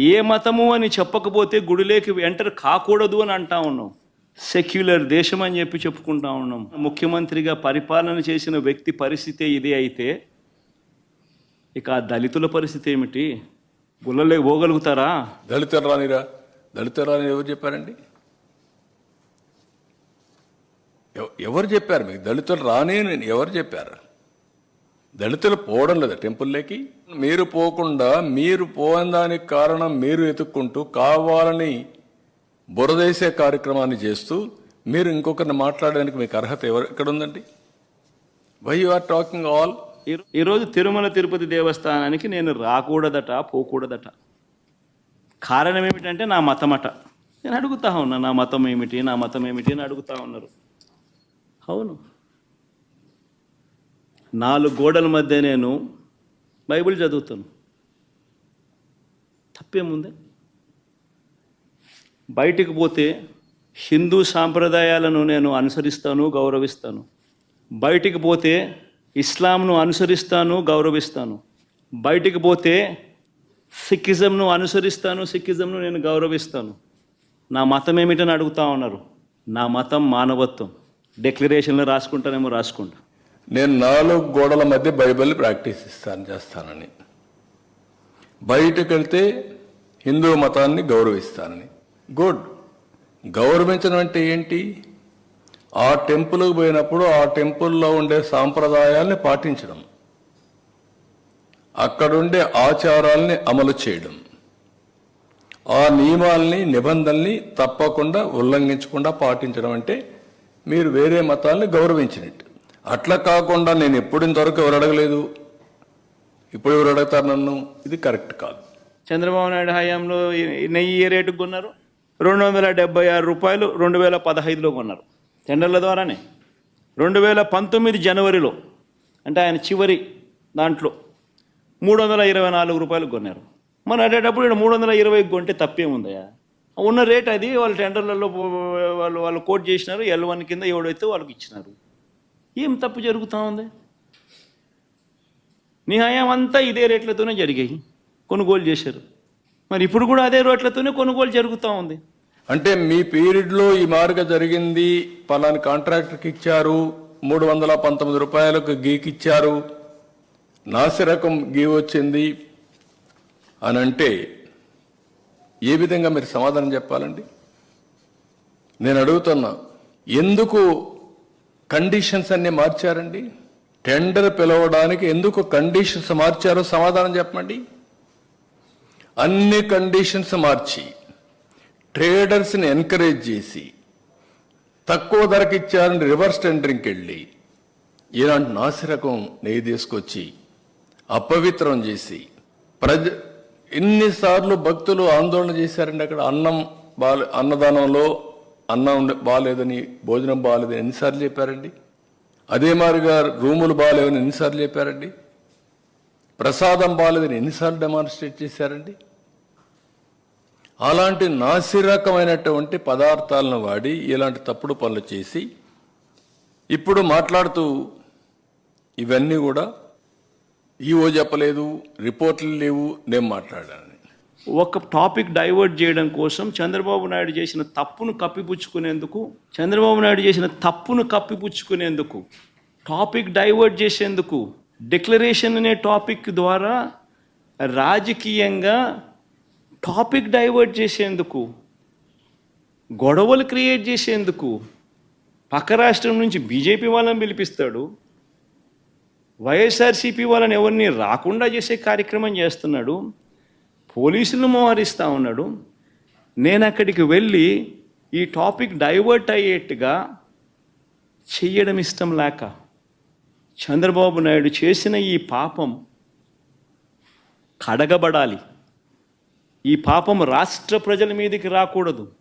ఏ మతము అని చెప్పకపోతే గుడిలోకి ఎంటర్ కాకూడదు అని అంటా ఉన్నాం. సెక్యులర్ దేశం అని చెప్పి చెప్పుకుంటా ఉన్నాం. ముఖ్యమంత్రిగా పరిపాలన చేసిన వ్యక్తి పరిస్థితి ఇదే అయితే. ఇక ఆ దళితుల పరిస్థితి ఏమిటి? గుళ్ళలోకి పోగలుగుతారా? దళితులు రానిరా. దళితులు రాని ఎవరు చెప్పారండి? ఎవ- ఎవరు చెప్పారు మీకు? దళితులు రాని ఎవరు చెప్పారు? దళితులు పోవడం లేదా. టెంపుల్లోకి మీరు పోకుండా మీరు పోని దానికి కారణం మీరు ఎతుక్కుంటూ కావాలని బురదేసే కార్యక్రమాన్ని చేస్తూ మీరు ఇంకొకరిని మాట్లాడడానికి మీకు అర్హత ఎవరు ఎక్కడ ఉందండి why you are talking all ఈ- ఈరోజు తిరుమల తిరుపతి దేవస్థానానికి నేను రాకూడదట పోకూడదట. కారణం ఏమిటంటే నా మతమట. నేను అడుగుతా ఉన్నా నా మతం ఏమిటి నా మతం ఏమిటి అని అడుగుతా ఉన్నారు. అవును. నాలుగు గోడల మధ్య నేను బైబిల్ చదువుతాను. తప్పేముంది? బయటికి పోతే హిందూ సాంప్రదాయాలను నేను అనుసరిస్తాను గౌరవిస్తాను. బయటికి పోతే ఇస్లాంను అనుసరిస్తాను గౌరవిస్తాను. బయటికి పోతే సిక్కిజంను అనుసరిస్తాను సిక్కిజంను నేను గౌరవిస్తాను. నా మతం ఏమిటని అడుగుతా ఉన్నారు? నా మతం మానవత్వం. డిక్లరేషన్లు రాసుకుంటానేమో రాసుకుంటా. నేను నాలుగు గోడల మధ్య బైబిల్ ప్రాక్టీస్ ఇస్తాను చేస్తానని. బయటకు వెళ్తే హిందూ మతాన్ని గౌరవిస్తానని. గుడ్. గౌరవించడం అంటే ఏంటి? ఆ టెంపుల్కి పోయినప్పుడు ఆ టెంపుల్లో ఉండే సాంప్రదాయాల్ని పాటించడం. అక్కడుండే ఆచారాల్ని అమలు చేయడం. ఆ నియమాల్ని నిబంధనల్ని తప్పకుండా ఉల్లంఘించకుండా పాటించడం అంటే మీరు వేరే మతాల్ని గౌరవించినట్టు. అట్లా కాకుండా నేను ఎప్పుడింతవరకు ఎవరు అడగలేదు. ఇప్పుడు ఎవరు అడుగుతారు నన్ను? ఇది కరెక్ట్ కాదు. చంద్రబాబు నాయుడు హయాంలో నెయ్యి ఏ రేటుకు కొన్నారు? రెండు వందల డెబ్బై ఆరు రూపాయలు రెండు వేల పదహైదులో కొన్నారు. టెండర్ల ద్వారానే. రెండు వేల పంతొమ్మిది జనవరిలో అంటే ఆయన చివరి దాంట్లో మూడు వందల ఇరవై నాలుగు రూపాయలు కొన్నారు. మరి అడేటప్పుడు ఇక్కడ మూడు వందల ఇరవై కొంటే తప్పేముందయ్యా? ఉన్న రేట్ అది వాళ్ళు టెండర్లలో వాళ్ళు వాళ్ళు కోట్ చేసినారు ఎల్ వన్ కింద ఎవడైతే వాళ్ళకి ఇచ్చినారు. ఏం తప్పు జరుగుతూ ఉంది? నీ హయాం అంతా ఇదే రేట్లతోనే జరిగాయి. కొనుగోలు చేశారు. మరి ఇప్పుడు కూడా అదే రేట్లతోనే కొనుగోలు జరుగుతూ ఉంది. అంటే మీ పీరియడ్లో ఈ మార్గ జరిగింది పలాని కాంట్రాక్టర్కి ఇచ్చారు మూడు వందల పంతొమ్మిది రూపాయలకు గీకిచ్చారు నాసిరకం నాసి రకం గీ వచ్చింది అని అంటే ఏ విధంగా మీరు సమాధానం చెప్పాలండి? నేను అడుగుతున్నా ఎందుకు కండిషన్స్ అన్ని మార్చారండి. టెండర్ పిలవడానికి ఎందుకు కండిషన్స్ మార్చారో సమాధానం చెప్పండి అన్ని కండిషన్స్ మార్చి ట్రేడర్స్ని ఎంకరేజ్ చేసి తక్కువ ధరకి ఇచ్చారని రివర్స్ టెండరింగ్కి వెళ్ళి ఇలాంటి నాసిరకం నెయ్యి తీసుకొచ్చి అపవిత్రం చేసి ప్రజ ఎన్నిసార్లు భక్తులు ఆందోళన చేశారండి అక్కడ అన్నం బాల అన్నదానంలో. అన్నం బాగాలేదని భోజనం బాగాలేదని ఎన్నిసార్లు చెప్పారండి? అదే మారిగా రూములు బాగాలేవని ఎన్నిసార్లు చెప్పారండి? ప్రసాదం బాగాలేదని ఎన్నిసార్లు డెమాన్స్ట్రేట్ చేశారండి? అలాంటి నాసిరకమైనటువంటి పదార్థాలను వాడి ఇలాంటి తప్పుడు పనులు చేసి ఇప్పుడు మాట్లాడుతూ ఇవన్నీ కూడా ఈవో చెప్పలేదు రిపోర్ట్లు లేవు నేను మాట్లాడాను ఒక టాపిక్ డైవర్ట్ చేయడం కోసం చంద్రబాబు నాయుడు చేసిన తప్పును కప్పిపుచ్చుకునేందుకు చంద్రబాబు నాయుడు చేసిన తప్పును కప్పిపుచ్చుకునేందుకు టాపిక్ డైవర్ట్ చేసేందుకు డిక్లరేషన్ అనే టాపిక్ ద్వారా రాజకీయంగా టాపిక్ డైవర్ట్ చేసేందుకు గొడవలు క్రియేట్ చేసేందుకు పక్క రాష్ట్రం నుంచి బీజేపీ వాళ్ళని పిలిపిస్తాడు. వైఎస్ఆర్సీపీ వాళ్ళని ఎవరిని రాకుండా చేసే కార్యక్రమం చేస్తున్నాడు. పోలీసులను మోహరిస్తూ ఉన్నాడు. నేను అక్కడికి వెళ్ళి ఈ టాపిక్ డైవర్ట్ అయ్యేట్టుగా చెయ్యడం ఇష్టం లేక చంద్రబాబు నాయుడు చేసిన ఈ పాపం కడగబడాలి. ఈ పాపం రాష్ట్ర ప్రజల మీదకి రాకూడదు.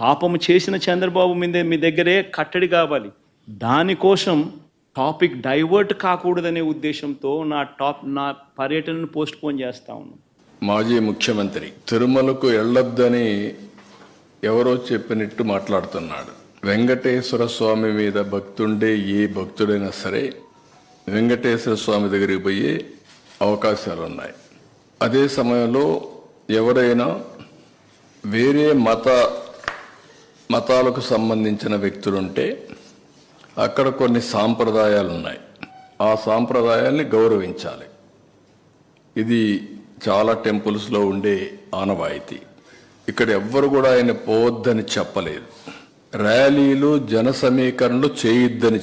పాపము చేసిన చంద్రబాబు మీద మీ దగ్గరే కట్టడి కావాలి. దానికోసం టాపిక్ డైవర్ట్ కాకూడదనే ఉద్దేశంతో నా టాప్ నా పర్యటనను పోస్ట్పోన్ చేస్తా ఉన్నాను. మాజీ ముఖ్యమంత్రి. తిరుమలకు వెళ్ళొద్దని ఎవరో చెప్పినట్టు మాట్లాడుతున్నాడు. వెంకటేశ్వర స్వామి మీద భక్తుండే ఏ భక్తుడైనా సరే వెంకటేశ్వర స్వామి దగ్గరికి పోయే అవకాశాలు ఉన్నాయి అదే సమయంలో ఎవరైనా వేరే మత మతాలకు సంబంధించిన వ్యక్తులుంటే అక్కడ కొన్ని సాంప్రదాయాలు ఉన్నాయి ఆ సాంప్రదాయాల్ని గౌరవించాలి. ఇది చాలా టెంపుల్స్లో ఉండే ఆనవాయితీ. ఇక్కడ ఎవ్వరు కూడా ఆయన పోవద్దని చెప్పలేదు. ర్యాలీలు జన సమీకరణలు చేయొద్దని